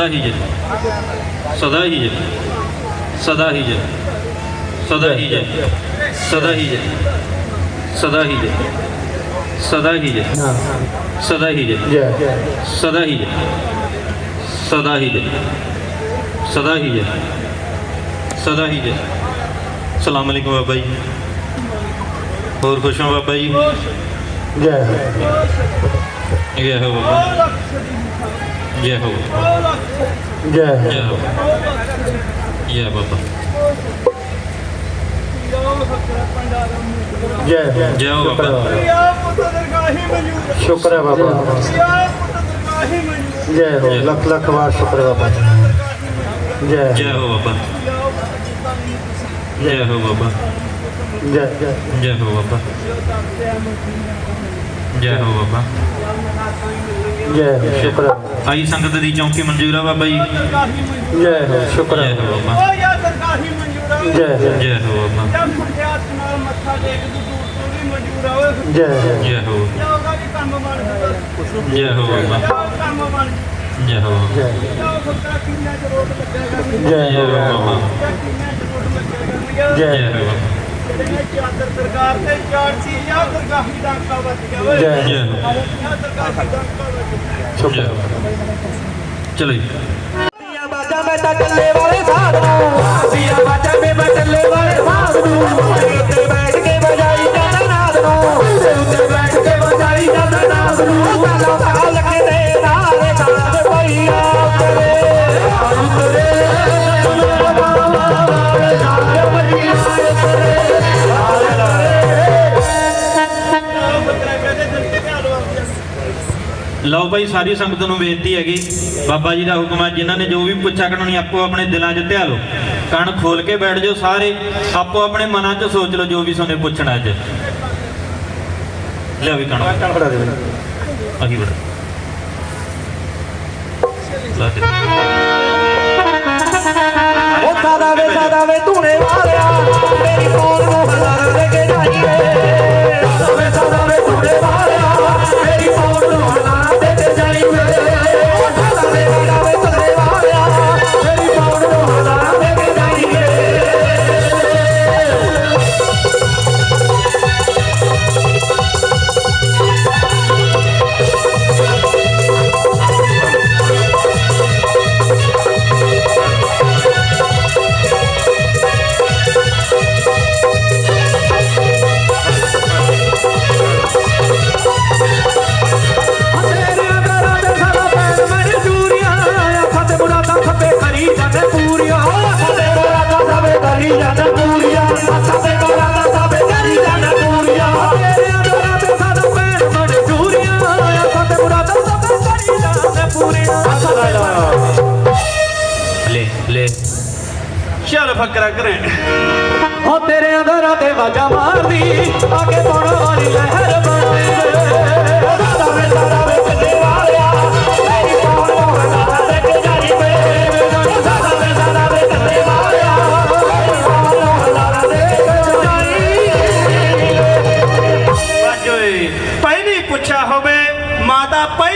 ਸਦਾ ਹੀ ਜੈ ਸਦਾ ਹੀ ਜੈ ਸਦਾ ਹੀ ਜੈ ਸਦਾ ਹੀ ਜੈ ਸਦਾ ਹੀ ਜੈ ਸਦਾ ਹੀ ਜੈ ਸਦਾ ਹੀ ਜੈ ਹਾਂ ਸਦਾ ਹੀ ਜੈ ਸਦਾ ਹੀ ਜੈ ਸਦਾ ਹੀ ਜੈ ਸਦਾ ਹੀ ਜੈ ਸਦਾ ਹੀ ਜੈ ਸਲਾਮ ਅਲੈਕੁਮ ਬਾਬਾ ਜੀ ਹੋਰ ਖੁਸ਼ ਹੋ ਬਾਬਾ ਜੀ ਜੈ ਜੈ ਹੋ ਬਾਬਾ ਜੈ ਹੋ ਜੈ ਜੈ ਹੋ ਜੈ ਬਾਬਾ ਜੈ ਜੈ ਹੋ ਬਾਬਾ। ਸ਼ੁਕਰ ਹੈ ਬਾਬਾ ਜੈ ਹੋ ਲੱਖ ਲੱਖ ਵਾਰ ਸ਼ੁਕਰ ਬਾਬਾ ਜੈ ਜੈ ਹੋ ਬਾਬਾ ਜੈ ਹੋ ਬਾਬਾ ਜੈ ਜੈ ਜੈ ਹੋ ਬਾਬਾ ਜੈ ਹੋ ਬਾਬਾ ਜੈ ਹੋ ਸ਼ੁਕਰ ਸੰਗਤ ਦੀ ਚੌਂਕੀ ਮਨਜੂਰਾ ਬਾਬਾ ਜੀ ਜੈ ਹੋ ਸ਼ੁਕਰ ਜੈ ਹੋ ਬਾਬਾ ਓ ਯਾ ਸਰਕਾਰੀ ਜੈ ਹੋ ਜੈ ਹੋ ਬਾਬਾ ਜਦ ਮੁਖਿਆਤ ਨਾਲ ਮੱਥਾ ਟੇਕ ਦੂ ਦੂਰ ਤੋਂ ਵੀ ਮਨਜੂਰਾ ਹੋਏ ਜੈ ਹੋ ਜੈ ਹੋ ਜਾਓਗਾ ਵੀ ਕੰਮ ਬਣ ਜੈ ਹੋ ਬਾਬਾ ਕੰਮ ਜੈ ਹੋ ਜੈ ਹੋ ਕਿੰਨਾ ਜਰੂਰ ਲੱਗੇਗਾ ਜੈ ਹੋ ਬਾਬਾ ਕਿੰਨਾ ਜੈ ਹੋ ਦੀਆਂ ਬਾਜਾਂ ਮੈਂ ਤਾਂ ਟੱਲੇ ਵਾਲੇ ਸਾਧ ਨੂੰ ਦੀਆਂ ਬਾਜਾਂ ਮੈਂ ਟੱਲੇ ਵਾਲੇ ਸਾਧ ਨੂੰ ਸਿਰ ਉੱਤੇ ਬੈਠ ਕੇ ਵਜਾਈ ਜਾਂਦਾ ਨਾਦ ਨੂੰ ਸਿਰ ਉੱਤੇ ਬੈਠ ਕੇ ਵਜਾਈ ਜਾਂਦਾ ਨਾਦ ਨੂੰ ਲਓ ਭਾਈ ਸਾਰੀ ਸੰਗਤ ਨੂੰ ਬੇਨਤੀ ਹੈਗੀ। ਬਾਬਾ ਜੀ ਦਾ ਹੁਕਮ ਹੈ ਜਿਨ੍ਹਾਂ ਨੇ ਜੋ ਵੀ ਪੁੱਛਿਆ ਕਰਨੀ ਆਪੋ ਆਪਣੇ ਦਿਲਾਂ 'ਚ ਧਿਆ ਲਓ। ਕੰਨ ਖੋਲ ਕੇ ਬੈਠ ਜਾਓ ਸਾਰੇ ਆਪੋ ਆਪਣੇ ਮਨਾਂ 'ਚ ਸੋਚ ਲਓ ਜੋ ਵੀ ਤੁਹਾਨੂੰ ਪੁੱਛਣਾ ਅੱਜ। ਲਿਆ ਵੀ ਕੰਨ। ਕੰਨ ਖੜਾ ਦੇ। ਅਗੀ ਬੜਾ। ਲਾ ਦੇ। ਉਹ ਸਾਦਾ ਵੇ ਸਾਦਾ ਵੇ ਧੂਣੇ ਵਾਲਿਆ। ਮੇਰੀ ਕੌਣ ਨੂੰ ਹਜ਼ਾਰ ਦੇ ਕੇ ਜਾਈਏ। ਸਾਦਾ ਵੇ ਸਾਦਾ ਵੇ ਧੂਣੇ ਵਾਲਿਆ। ਚੱਲ ਫੱਕਰਾ ਕਰੇ ਹੋ ਤੇਰੇ ਅੰਦਰਾਂ ਤੇ ਵਾਜਾ ਮਾਰਦੀ ਆਗੇ ਪਾਉਣ ਵਾਲੀ ਲਹਿਰ ਬਣਾਏ ਸਾਦਾ ਵੇ ਸਾਦਾ ਵੇ ਕਿਤੇ ਵਾਲਿਆ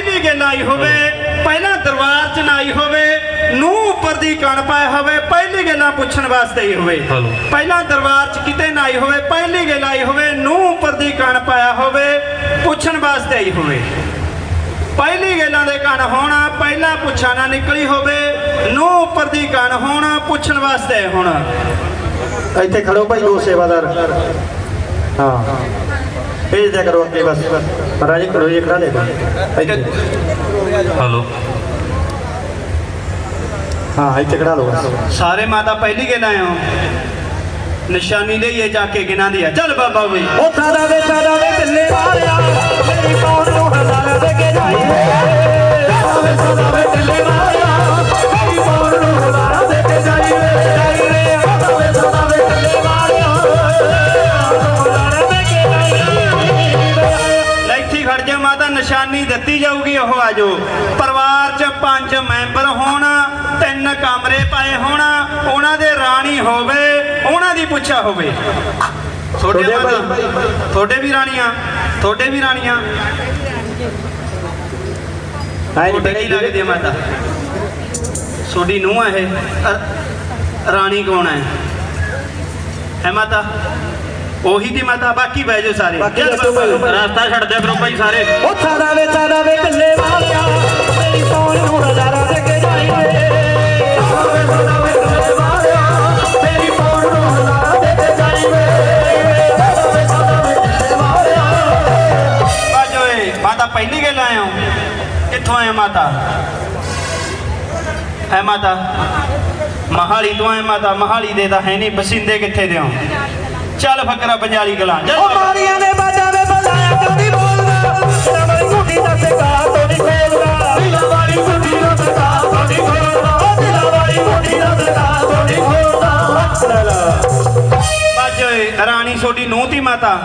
ਪਹਿਲੀ ਗੱਲ ਆਈ ਹੋਵੇ ਪਹਿਲਾਂ ਦਰਬਾਰ ਚ ਨਾ ਆਈ ਹੋਵੇ ਨੂੰ ਉੱਪਰ ਦੀ ਕਣ ਪਾਇਆ ਹੋਵੇ ਪਹਿਲੀ ਗੱਲਾਂ ਪੁੱਛਣ ਵਾਸਤੇ ਹੀ ਹੋਵੇ। ਹਲੋ। ਪਹਿਲਾਂ ਦਰਬਾਰ ਚ ਕਿਤੇ ਨਾ ਆਈ ਹੋਵੇ ਪਹਿਲੀ ਗੱਲ ਆਈ ਹੋਵੇ ਨੂੰ ਉੱਪਰ ਦੀ ਕਣ ਪਾਇਆ ਹੋਵੇ ਪੁੱਛਣ ਵਾਸਤੇ ਆਈ ਹੋਵੇ। ਪਹਿਲੀ ਗੱਲਾਂ ਦੇ ਕਣ ਹੋਣਾ ਪਹਿਲਾਂ ਪੁੱਛਾ ਨਾ ਨਿਕਲੀ ਹੋਵੇ ਨੂੰ ਉੱਪਰ ਦੀ ਕਣ ਹੋਣਾ ਪੁੱਛਣ ਵਾਸਤੇ ਹੋਣਾ। ਇੱਥੇ ਖੜੋ ਭਾਈ ਦੋ ਸੇਵਾਦਾਰ। ਹਾਂ। بھیج دیا کرو اپنی بس مہاراج کرو یہ کھڑا لے ہلو۔ ہاں ایسے چکڑا لو۔ سارے ماتا پہلی گنا لائے ہوں نشانی لے یہ جا کے گنا دیا۔ چل بابا بھائی۔ او سارا دے سارا دے دلے ماریا میری پاؤں نو ہزارہ دے کے جائے۔ سارا دے سارا دے دلے ਨਿਸ਼ਾਨੀ ਦਿੱਤੀ ਜਾਊਗੀ ਉਹ ਆਜੋ ਪਰਿਵਾਰ 'ਚ ਪੰਜ ਮੈਂਬਰ ਹੋਣ ਤਿੰਨ ਕਮਰੇ ਪਾਏ ਹੋਣ ਉਹਨਾਂ ਦੇ ਰਾਣੀ ਹੋਵੇ ਉਹਨਾਂ ਦੀ ਪੁੱਛਾ ਹੋਵੇ। ਤੁਹਾਡੇ ਤੁਹਾਡੇ ਵੀ ਰਾਣੀਆਂ ਤੁਹਾਡੇ ਵੀ ਰਾਣੀਆਂ। ਹਾਂ ਜੀ ਕੀ ਲੱਗਦੀ ਮਾਤਾ? ਤੁਹਾਡੀ ਨੂੰਹ ਹੈ ਇਹ। ਰਾਣੀ ਕੌਣ ਹੈ ਹੈ ਮਾਤਾ? ਉਹੀ ਦੀ ਮਾਤਾ ਬਾਕੀ ਬਹਿ ਜਾਓ ਸਾਰੇ। ਬਾਕੀ। ਭਾਈ। ਰਸਤਾ ਛੱਡ ਦਿਆ ਕਰੋ ਭਾਈ ਸਾਰੇ। ਉਹ ਥਾੜਾ ਵੇ ਥਾੜਾ ਵੇ ਕੱਲੇ ਵਾਲਿਆ। ਮੇਰੀ ਪੌਣ ਨੂੰ ਹਜ਼ਾਰਾਂ ਦੇ ਕੇ ਜਾਈ ਵੇ ਥਾੜਾ ਵੇ ਥਾੜਾ ਵੇ ਕੱਲੇ ਵਾਲਿਆ। ਮੇਰੀ ਪੌਣ ਨੂੰ ਹਜ਼ਾਰਾਂ ਦੇ ਕੇ ਜਾਈ ਵੇ ਥਾੜਾ ਵੇ ਥਾੜਾ ਵੇ ਕੱਲੇ ਵਾਲਿਆ। ਅੱਜ ਓਏ ਮਾਤਾ ਪਹਿਲੀ ਗੱਲ ਆਏ ਹੋ। ਕਿੱਥੋਂ ਆਏ ਹੋ ਮਾਤਾ? ਹੈ ਮਾਤਾ? ਮਹਾਲੀ ਤੋਂ ਆਏ ਮਾਤਾ? ਮਹਾਲੀ ਦੇ ਤਾਂ ਹੈ ਨਹੀਂ। ਬਸਿੰਦੇ ਕਿੱਥੇ ਦੇ ਹੋ? ਚੱਲ ਫਕਰਾ ਪੰਜਾਲੀ ਗਲਾਂ। ਚੱਲ ਉਹ ਮਾਰੀਆਂ ਨੇ ਬਾਜਾ ਵੇ ਬੁਲਾਇਆ ਕਿਉਂ ਨਹੀਂ ਬੋਲਦਾ। ਤੇਰਾ ਵਾਲੀ ਗੁੱਡੀ ਦਾ ਸਿਕਾਰ ਤੋਂ ਨਹੀਂ ਖੋਲਦਾ। ਦਿਲਾਂ ਵਾਲੀ ਗੁੱਡੀ ਦਾ ਸਿਕਾਰ ਤੋਂ ਨਹੀਂ ਖੋਲਦਾ। ਉਹ ਦਿਲਾਂ ਵਾਲੀ ਗੁੱਡੀ ਦਾ ਸਿਕਾਰ ਤੋਂ ਨਹੀਂ ਖੋਲਦਾ। ਅੱਜ ਓਏ ਰਾਣੀ ਛੋਟੀ ਨੂੰਹ ਤੀ ਮਾਤਾ।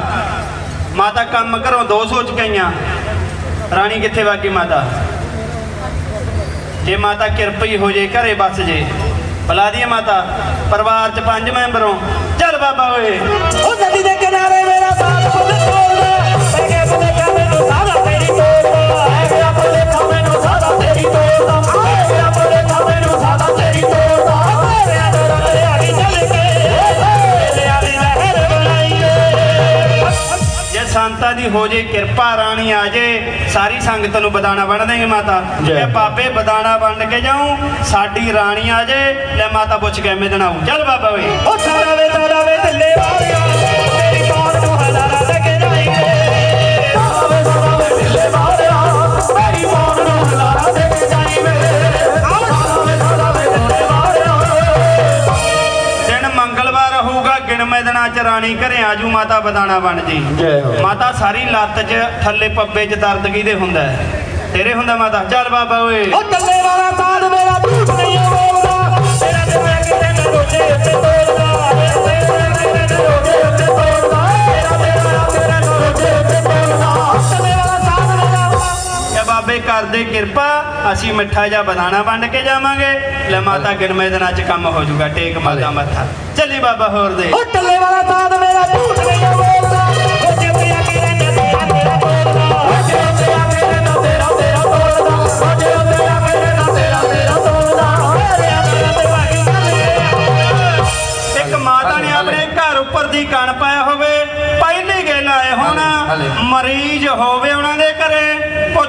ਮਾਤਾ ਕੰਮ ਘਰੋਂ ਦੋ ਸੋਚ ਕੇ ਆਈਆਂ ਰਾਣੀ ਕਿੱਥੇ ਵਾਗੀ ਮਾਤਾ? ਜੇ ਮਾਤਾ ਕਿਰਪਈ ਹੋ ਜੇ ਘਰੇ ਬਸ ਜੇ। ਬੁਲਾ ਦੀਏ ਮਾਤਾ ਪਰਿਵਾਰ ਚ ਪੰਜ ਮੈਂਬਰੋਂ ਚੱਲ ਬਾਬਾ ਓਏ। ਉਹ ਨਦੀ ਸੰਗਤ ਨੂੰ ਬਦਾਨਾ ਬਣ ਦੇਂਗੇ ਮਾਤਾ। ਜੇ। ਬਾਬੇ ਬਦਾਨਾ ਬਣ ਕੇ ਜਾਉ ਸਾਡੀ ਰਾਣੀ ਆ ਜੇ ਲੈ ਮਾਤਾ ਪੁੱਛ ਕੇ ਮੈਂ ਦੇਣਾਉ ਚੱਲ ਬਾਬਾ ਓਏ। ਉਹ ਸਾਰਾ ਵੇ ਸਾਰਾ ਵੇ ਢਿੱਲੇ ਰਾਣੀ ਘਰੇ ਆਜੂ ਮਾਤਾ ਬਦਾਨਾ ਬਣ ਜੀ। ਮਾਤਾ ਸਾਰੀ ਲੱਤ 'ਚ ਥੱਲੇ ਪੱਬੇ 'ਚ ਦਰਦ ਕਿਹਦੇ ਹੁੰਦਾ ਹੈ? ਤੇਰੇ ਹੁੰਦਾ ਮਾਤਾ। ਚੱਲ ਬਾਬਾ ਓਏ। ਉਹ ਟੱਲੇ ਵਾਲਾ ਸਾਧ ਮੇਰਾ ਝੂਠ ਨਹੀਂ ਬੋਲਦਾ। ਤੇਰਾ ਤੇ ਮੈਂ ਕਿਤੇ ਨਾ ਰੋਜੇ ਉੱਤੇ ਤੋੜਦਾ ਬਾਬੇ ਕਰਦੇ ਕਿਰਪਾ ਅਸੀਂ ਮਿੱਠਾ ਜਿਹਾ ਬਦਾਨਾ ਵੰਡ ਕੇ ਜਾਵਾਂਗੇ। ਲੈ ਮਾਤਾ ਗਿਣਵੇਂ ਦਿਨਾਂ 'ਚ ਕੰਮ ਹੋ ਜਾਊਗਾ ਟੇਕ ਮਾਤਾ ਮੱਥਾ। ਚੱਲੀ ਬਾਬਾ ਹੋਰ ਦੇ। ਉਹ ਟੱਲੇ ਵਾਲਾ ਸਾਧ ਮੇਰਾ ਝੂਠ ਨਹੀਂ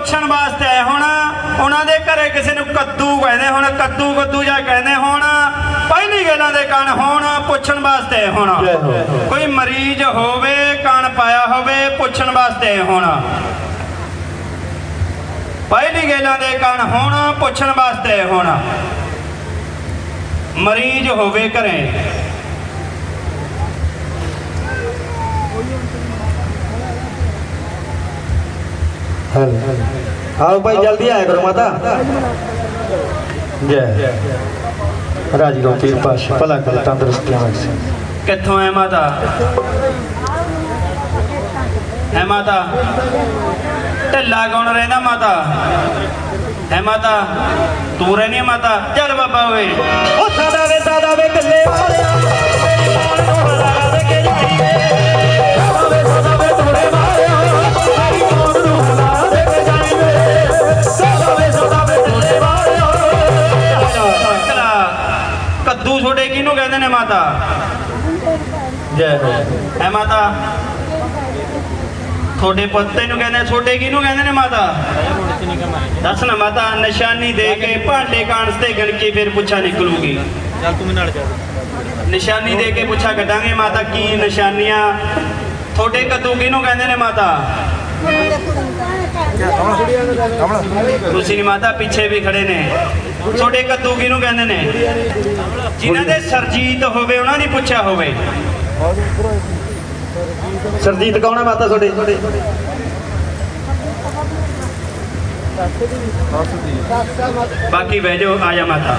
ਪੁੱਛਣ ਵਾਸਤੇ ਆਏ ਹੁਣ। ਉਹਨਾਂ ਦੇ ਘਰੇ ਕਿਸੇ ਨੂੰ ਕੱਦੂ ਕਹਿੰਦੇ ਹੁਣ ਕੱਦੂ ਕੱਦੂ ਜਾਂ ਕਹਿੰਦੇ ਹੁਣ। ਪਹਿਲੀ ਗੱਲਾਂ ਦੇ ਕਣ ਹੋਣ ਪੁੱਛਣ ਵਾਸਤੇ ਹੁਣ। ਕੋਈ ਮਰੀਜ਼ ਹੋਵੇ ਕਣ ਪਾਇਆ ਹੋਵੇ ਪੁੱਛਣ ਵਾਸਤੇ ਹੁਣ। ਪਹਿਲੀ ਗੱਲਾਂ ਦੇ ਕਣ ਹੋਣ ਪੁੱਛਣ ਵਾਸਤੇ ਹੁਣ। ਮਰੀਜ਼ ਹੋਵੇ ਘਰੇ। ਆਓ ਭਾਈ, ਜਲਦੀ ਆਇਆ ਕਰੋ ਮਾਤਾ। ਜੈ। ਰਾਜੀ ਰੋ ਪੀਰ ਪਾਸ਼ ਭਲਾ ਕਰ ਤੰਦਰੁਸਤੀਆਂ ਬਖਸ਼ੇ ਕਿੱਥੋਂ ਹੈ ਮਾਤਾ? ਹੈ ਮਾਤਾ? ਢਿੱਲਾ ਕੌਣ ਰਹਿੰਦਾ ਮਾਤਾ? ਹੈ ਮਾਤਾ? ਤੂੰ ਰਹਿਨੀ ਮਾਤਾ? ਚੱਲ ਬਾਬਾ ਓਏ। ਉਹ ਸਾਦਾ ਵੇ ਸਾਦਾ ਮਾਤਾ। ਜੈ ਹੋ। ਹੈ ਮਾਤਾ। ਤੁਹਾਡੇ ਪੁੱਤੇ ਨੂੰ ਕਹਿੰਦੇ ਛੋਡੇ ਕਿਹਨੂੰ ਕਹਿੰਦੇ ਨੇ ਮਾਤਾ? ਦੱਸ ਨਾ ਮਾਤਾ ਨਿਸ਼ਾਨੀ ਦੇ ਕੇ ਭਾਂਡੇ ਕਾਂਸ ਤੇ ਗਿਣ ਕੇ ਫਿਰ ਪੁੱਛਾ ਨਿਕਲੂਗੀ। ਚੱਲ ਤੂੰ ਨਾਲ ਚੱਲ। ਨਿਸ਼ਾਨੀ ਦੇ ਕੇ ਪੁੱਛਾ ਕੱਢਾਂਗੇ ਮਾਤਾ ਕੀ ਨਿਸ਼ਾਨੀਆਂ? ਤੁਹਾਡੇ ਕੱਦੂ ਕਿਹਨੂੰ ਕਹਿੰਦੇ ਨੇ ਮਾਤਾ? ਤੁਸੀਂ ਨੀ ਮਾਤਾ ਪਿੱਛੇ ਵੀ ਖੜੇ ਨੇ ਤੁਹਾਡੇ ਕੱਦੂ ਕਿਹਨੂੰ ਕਹਿੰਦੇ ਨੇ ਜਿਨ੍ਹਾਂ ਦੇ ਸਰਜੀਤ ਹੋਵੇ ਉਹਨਾਂ ਦੀ ਪੁੱਛਿਆ ਹੋਵੇ ਸਰਜੀਤ ਕੌਣ ਹੈ ਮਾਤਾ ਤੁਹਾਡੇ ਬਾਕੀ ਬਹਿ ਜਾਓ ਆ ਜਾ ਮਾਤਾ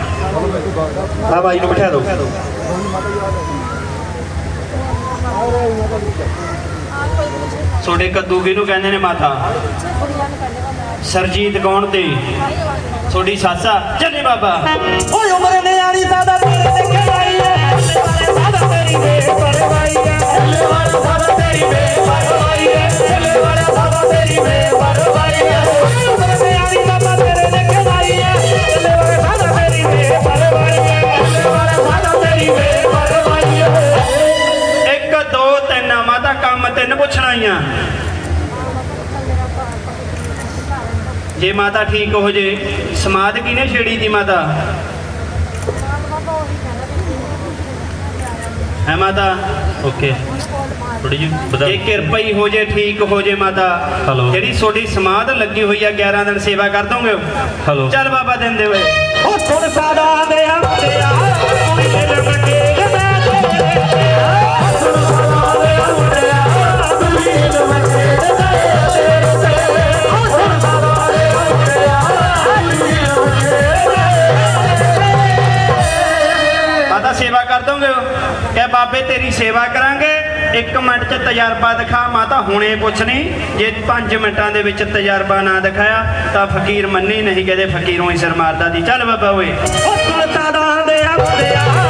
ਆ ਬਾਈ ਨੂੰ ਬਿਠਾ ਦਿਓ ਤੁਹਾਡੇ ਕੱਦੂ ਕਿਹਨੂੰ ਕਹਿੰਦੇ ਨੇ ਮਾਤਾ? ਸਰਜੀਤ ਕੌਣ ਤੇ? ਤੁਹਾਡੀ ਸਾਸਾ ਚੱਲੇ ਬਾਬਾ। ਓਏ ਉਮਰ ਨੇ ਆਣੀ ਸਾਦਾ ਤਿੰਨ ਪੁੱਛਣਾ ਆਈਆਂ। ਜੇ ਮਾਤਾ ਠੀਕ ਹੋ ਜੇ ਸਮਾਦ ਕਿਨੇ ਛੇੜੀ ਦੀ ਮਾਤਾ? ਹੈ ਮਾਤਾ? ਓਕੇ। ਥੋੜੀ ਜੀ ਜੇ ਕਿਰਪਾ ਹੀ ਹੋ ਜੇ ਠੀਕ ਹੋ ਜੇ ਮਾਤਾ। ਜਿਹੜੀ ਤੁਹਾਡੀ ਸਮਾਧ ਲੱਗੀ ਹੋਈ ਆ 11 ਦਿਨ ਸੇਵਾ ਕਰ ਦੋਗੇ? ਹਲੋ ਚੱਲ ਬਾਬਾ ਦਿੰਦੇ ਹੋਏ। ਉਹ ਸੁਣ ਸਾਦਾ ਦੇ ਆ ਤੇ ਆ। ਕੋਈ ਕਰ ਦੋਗੇ ਕਹੇ ਬਾਬੇ, ਤੇਰੀ ਸੇਵਾ ਕਰਾਂਗੇ? 1 ਮਿੰਟ ਚ ਤਜਰਬਾ ਦਿਖਾ, ਮਾਤਾ ਹੁਣੇ ਪੁੱਛਣੀ ਜੇ 5 ਮਿੰਟਾਂ ਦੇ ਵਿੱਚ ਤਜਰਬਾ ਨਾ ਦਿਖਾਇਆ, ਤਾਂ ਫਕੀਰ ਮੰਨੀ ਨਹੀਂ ਕਹਦੇ ਫਕੀਰੋਂ ਹੀ ਸਿਰ ਮਾਰਦਾ ਦੀ ਚੱਲ ਬਾਬਾ ਓਏ। ਉਹ ਸੁਣ ਸਾਡਾ ਦੇ ਮੁੰਡਿਆ ਕੁੜੀ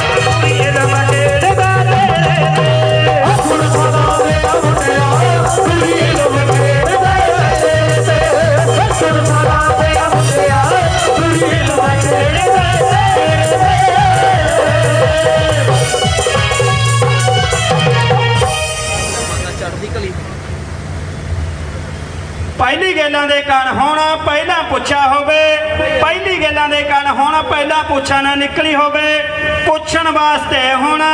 ਪਹਿਲੀ ਗੱਲਾਂ ਦੇ ਕੰਨ ਹੋਣਾ ਪਹਿਲਾਂ ਪੁੱਛਿਆ ਹੋਵੇ, ਪਹਿਲੀ ਗੱਲਾਂ ਦੇ ਕੰਨ ਹੋਣਾ ਪਹਿਲਾਂ ਪੁੱਛਾ ਨਾ ਨਿਕਲੀ ਹੋਵੇ, ਪੁੱਛਣ ਵਾਸਤੇ ਹੋਣਾ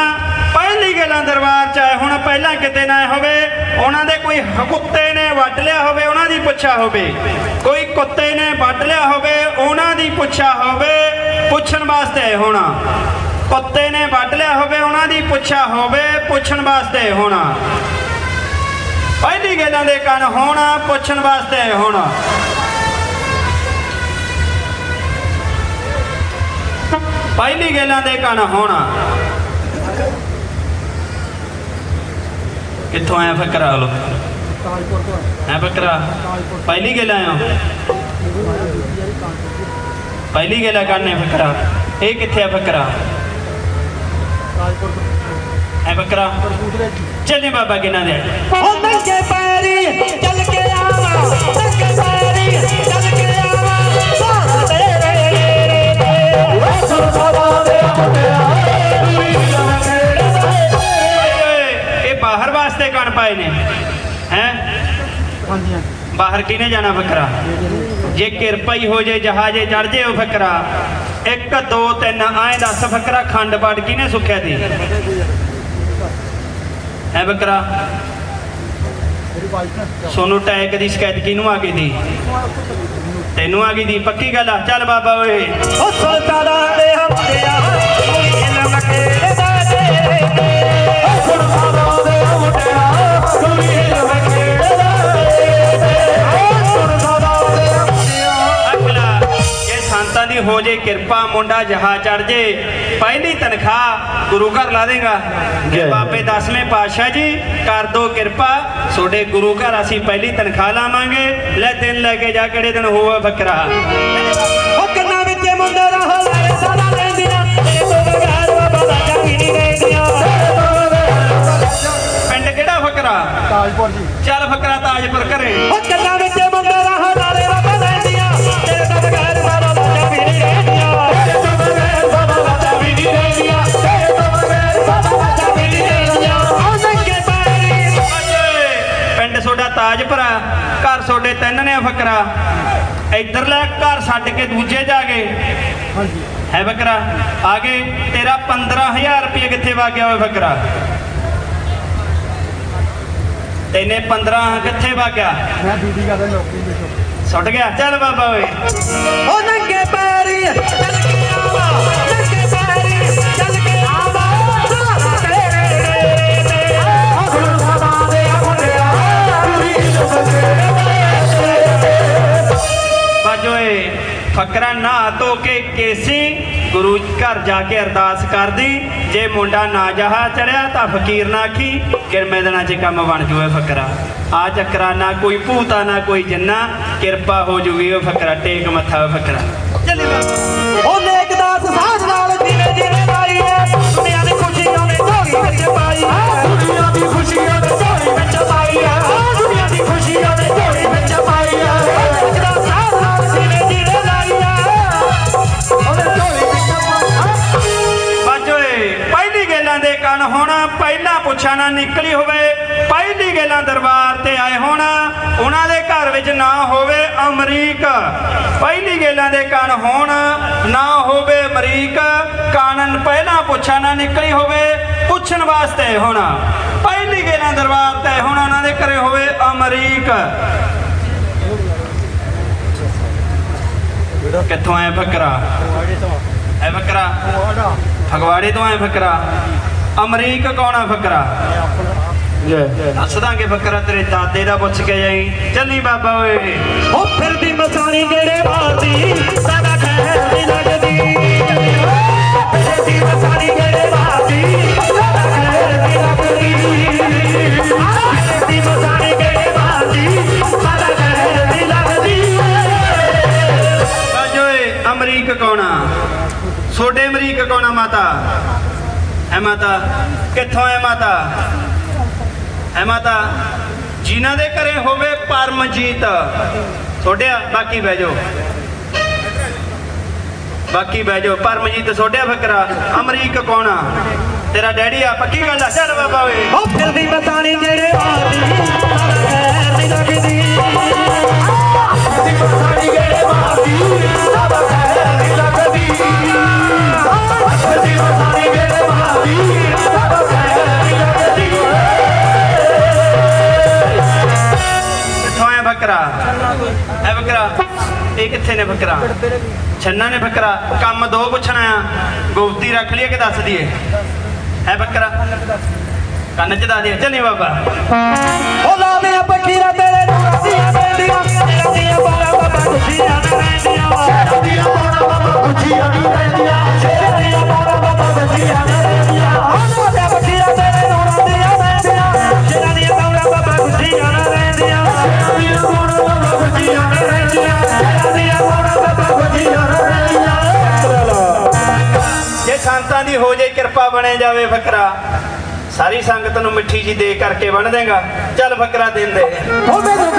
ਪਹਿਲੀ ਗੱਲਾਂ ਦਰਬਾਰ ਚ ਆਏ, ਹੁਣ ਪਹਿਲਾਂ ਕਿਤੇ ਨਾ ਹੋਵੇ, ਉਹਨਾਂ ਦੇ ਕੋਈ ਕੁੱਤੇ ਨੇ ਵੱਢ ਲਿਆ ਹੋਵੇ, ਉਹਨਾਂ ਦੀ ਪੁੱਛਿਆ ਹੋਵੇ। ਕੋਈ ਕੁੱਤੇ ਨੇ ਵੱਢ ਲਿਆ ਹੋਵੇ, ਉਹਨਾਂ ਦੀ ਪੁੱਛਿਆ ਹੋਵੇ, ਪੁੱਛਣ ਵਾਸਤੇ ਹੋਣਾ। ਕੁੱਤੇ ਨੇ ਵੱਢ ਲਿਆ ਹੋਵੇ, ਉਹਨਾਂ ਦੀ ਪੁੱਛਿਆ ਹੋਵੇ, ਪੁੱਛਣ ਵਾਸਤੇ ਹੋਣਾ। ਪਹਿਲੀ ਗੱਲਾਂ ਦੇ ਕੰਨ ਹੋਣਾ, ਪੁੱਛਣ ਵਾਸਤੇ ਹੋਣਾ। ਪਹਿਲੀ ਗੱਲਾਂ ਦੇ ਕੰਨ ਹੋਣਾ। ਕਿੱਥੋਂ ਆਇਆ ਫਕਰਾ ਲੋ ਹੈ ਫਕਰਾ ਪਹਿਲੀ ਗੱਲ ਆਇਆ। ਪਹਿਲੀ ਗੱਲ ਕਰਨੇ ਫਕਰਾ ਇਹ ਕਿੱਥੇ ਆ ਫਕਰਾ ਹੈ ਫਕਰਾ ਚੱਲੇ ਬਾਬਾ ਕਿਨਾਂ ਦੇ ਉਹ ਨੰਗੇ ਪੈਰੀ ਚੱਲ ਕੇ ਆਵਾ ਨੰਗੇ ਪੈਰੀ ਚੱਲ ਕੇ ਆਵਾ ਸਾਰਾ ਤੇਰੇ ਤੇ। ਉਹ ਸੁਣ ਸਾਡਾ ਦੇ ਮੁੰਡਿਆ ਇਹ ਬਾਹਰ ਵਾਸਤੇ ਕਣ ਪਾਏ ਨੇ। ਹੈ? ਬਾਹਰ ਕਿਨੇ ਜਾਣਾ ਫਕਰਾ ਜੇ ਕਿਰਪਾ ਹੀ ਹੋ ਜੇ ਜਹਾਜੇ ਚੜ ਜੇ ਉਹ ਫਕਰਾ 1 2 3 ਆਏ ਦੱਸ ਫਕਰਾ ਖੰਡ ਪਾਠ ਕਿਨੇ ਸੁੱਖਿਆ ਦੀ ਹੈ ਫਕਰਾ ਸੋਨੂੰ ਟੈਕ ਦੀ ਸ਼ਿਕਾਇਤ ਕਿਹਨੂੰ ਆ ਗਈ ਦੀ ਤੈਨੂੰ ਆ ਗਈ ਦੀ ਪੱਕੀ ਗੱਲ ਆ? ਚੱਲ ਬਾਬਾ ਓਏ। ਉਹ ਸੁਣ ਦੇ ਮੁੰਡਿਆ ਕੁੜੀ ਹੋ ਜੇ ਕਿਰਪਾ ਮੁੰਡਾ ਜਹਾ ਚੜ ਜੇ। ਪਹਿਲੀ ਤਨਖਾਹ ਗੁਰੂ ਘਰ ਲਾ ਦੇਗਾ। ਬਾਬੇ ਦਸਵੇਂ ਪਾਤਸ਼ਾਹ ਜੀ ਕਰ ਦੋ ਕਿਰਪਾ। ਤੁਹਾਡੇ ਗੁਰੂ ਘਰ ਅਸੀਂ ਪਹਿਲੀ ਤਨਖਾਹ ਲਾਵਾਂਗੇ। ਲੈ ਦਿਨ ਲੈ ਕੇ ਜਾ ਕਿਹੜੇ ਦਿਨ ਹੋਵੇ ਫਕਰਾ ਉਹ ਕੰਨਾਂ ਵਿੱਚ ਮੁੰਡੇ ਦਾ ਹਲਾਰੇ ਸਾਡਾ ਲੈਂਦੀਆਂ ਤੇਰੇ ਤੋਂ ਬਗੈਰ ਬਾਬਾ ਦਾ ਚੰਗੀ ਨਹੀਂ ਰਹਿੰਦੀਆਂ। ਤੇਰੇ ਤੋਂ ਬਗੈਰ ਪਿੰਡ ਕਿਹੜਾ ਫਕਰਾ ਤਾਜਪੁਰ ਜੀ। ਚੱਲ ਫਕਰਾ ਤਾਜਪੁਰ ਘਰੇ। ਉਹ ਕੰਨਾਂ ਵਿੱਚ ਤਾਜਪੁਰਾ ਘਰ ਤੁਹਾਡੇ ਤਿੰਨ ਨੇ ਫਕਰਾ। ਇੱਧਰਲਾ ਘਰ ਛੱਡ ਕੇ ਦੂਜੇ ਜਾ ਗਏ ਹਾਂਜੀ ਹੈ ਫਕਰਾ ਆ ਗਏ ਤੇਰਾ 15000 ਰੁਪਏ ਕਿੱਥੇ ਵਾ ਗਿਆ ਓਏ ਫਕਰਾ? ਤੈਨੇ 15 ਕਿੱਥੇ ਵਾ ਗਿਆ ਮੈਂ ਡਿਊਟੀ ਕਰਦਾ ਨੌਕਰੀ ਵਿੱਚ ਸੁੱਟ ਗਿਆ ਚੱਲ ਬਾਬਾ ਓਏ। ਉਹ ਨੰਗੇ ਪੈਰੀ ਚੱਲ ਕੇ ਬਾਜੋਏ ਫਕਰਾ ਨਾ ਧੋ ਕੇ ਕੇਸੀ ਗੁਰੂ ਘਰ ਜਾ ਕੇ ਅਰਦਾਸ ਕਰਦੀ ਜੇ ਮੁੰਡਾ ਨਾ ਜਹਾ ਚੜਿਆ ਤਾਂ ਫਕੀਰ ਨਾ ਆਖੀ ਕਿਰਮੇ ਦਿਨਾਂ 'ਚ ਕੰਮ ਬਣ ਜੂਏ ਫਕਰਾ। ਆ ਚੱਕਰਾ ਨਾ ਕੋਈ ਭੂਤਾ ਨਾ ਕੋਈ ਜੰਨਾ ਕਿਰਪਾ ਹੋ ਜੂਗੀ ਉਹ ਫਕਰਾ ਟੇਕ ਮੱਥਾ ਫਕਰਾ। ਚੱਲੇ ਬਾਬਾ ਉਹ ਨੇਕ ਦਾਸ ਸਾਧ ਨਾਲ ਜਿਵੇਂ ਜਿਵੇਂ ਲਾਈ ਹੈ ਦੁਨੀਆ ਦੀ ਖੁਸ਼ੀਆਂ ਨੇ ਝੋਲੀ ਵਿੱਚ ਪਾਈ ਹੈ। ਦੁਨੀਆ ਦੀ ਖੁਸ਼ੀਆਂ ਹੋਣਾ ਪਹਿਲਾਂ ਪੁੱਛ ਪੁੱਛਾਂ ਨਾ ਨਿਕਲੀ ਹੋਵੇ, ਪਹਿਲੀ ਗੱਲਾਂ ਦਰਬਾਰ ਤੇ ਆਏ ਹੋਣ, ਉਹਨਾਂ ਦੇ ਘਰ ਵਿੱਚ ਨਾ ਹੋਵੇ ਅਮਰੀਕ। ਪਹਿਲੀ ਗੱਲਾਂ ਦੇ ਕਣ ਹੋਣ, ਨਾ ਹੋਵੇ ਅਮਰੀਕ। ਕਾਨਨ ਪਹਿਲਾਂ ਪੁੱਛਾਂ ਨਾ ਨਿਕਲੀ ਹੋਵੇ, ਪੁੱਛਣ ਵਾਸਤੇ ਹੋਣਾ। ਪਹਿਲੀ ਗੱਲਾਂ ਦਰਬਾਰ ਤੇ ਹੁਣ, ਉਹਨਾਂ ਦੇ ਘਰੇ ਹੋਵੇ ਅਮਰੀਕ। ਕਿੱਥੋਂ ਆਇਆ ਫਕਰਾ ਐ ਫਕਰਾ ਫਗਵਾੜੇ ਤੋਂ ਆਇਆ ਫਕਰਾ ਅਮਰੀਕ ਕੌਣ ਆ ਫਕਰਾ? ਦੱਸ ਦਾਂਗੇ ਫਕਰਾ ਤੇਰੇ ਦਾਦੇ ਦਾ ਪੁੱਛ ਕੇ ਜਾਈ। ਚੱਲੀ ਬਾਬਾ ਓਏ। ਉਹ ਫਿਰਦੀ ਮਸਾਣੀ ਗੇੜੇ ਮਾਰਦੀ ਸਾਡਾ ਖੈਰ ਨਹੀਂ ਲੱਗਦੀ। ਫਿਰਦੀ ਮਸਾਣੀ ਐ ਮਾਤਾ? ਕਿੱਥੋਂ ਐ ਮਾਤਾ? ਐ ਮਾਤਾ, ਜਿਨ੍ਹਾਂ ਦੇ ਘਰੇ ਹੋਵੇ ਪਰਮਜੀਤ। ਛੋਡਿਆ ਬਾਕੀ ਬਹਿ ਜਾਓ। ਬਾਕੀ ਬਹਿ ਜਾਓ। ਪਰਮਜੀਤ ਛੋਡਿਆ ਫਕਰਾ ਅਮਰੀਕ ਕੌਣ ਆ? ਤੇਰਾ ਡੈਡੀ ਆ। ਪੱਕੀ ਗੱਲ ਆ। ਚੱਲ ਬਾਬਾ ਓਏ। ਉਹ ਫਿਰਦੀ ਮਸਾਣੀ ਗੇੜੇ ਮਾਰਦੀ ਸਾਡਾ ਖੈਰ ਨਹੀਂ ਲੱਗਦੀ ਛੰਨਾ ਨੇ ਬੱਕਰਾ ਕੰਮ ਦੋ ਪੁੱਛਣਾ ਆ। ਗੁਪਤੀ ਰੱਖ ਲਈਏ ਕਿ ਦੱਸ ਦਈਏ? ਐ ਬੱਕਰਾ? ਕੰਨ ਚ ਦੱਸ ਦਈਏ ਚੱਲੀ ਬਾਬਾ। ਉਹ ਲਾਵੇਂ ਬਖੀਰਾ ਤੇਰੇ ਨੂਰਾਂ ਦੀਆਂ ਬੈਂਦੀਆਂ ਦੀਆਂ ਬਾਰਾਂ ਬਾਬਾ ਖੁਸ਼ੀਆਂ ਨੇ ਰਹਿੰਦੀਆਂ। ਦੀਆਂ ਬਾਰਾਂ ਬਾਬਾ ਖੁਸ਼ੀਆਂ ਨੇ ਰਹਿੰਦੀਆਂ। ਸਾਰੀ ਸੰਗਤ ਨੂੰ ਮਿੱਠੀ ਜੀ ਦੇ ਕਰਕੇ ਵੰਡ ਦੇਗਾ। ਚੱਲ ਬੱਕਰਾ ਦਿੰਦੇ। ਉਹ ਮੈਨੂੰ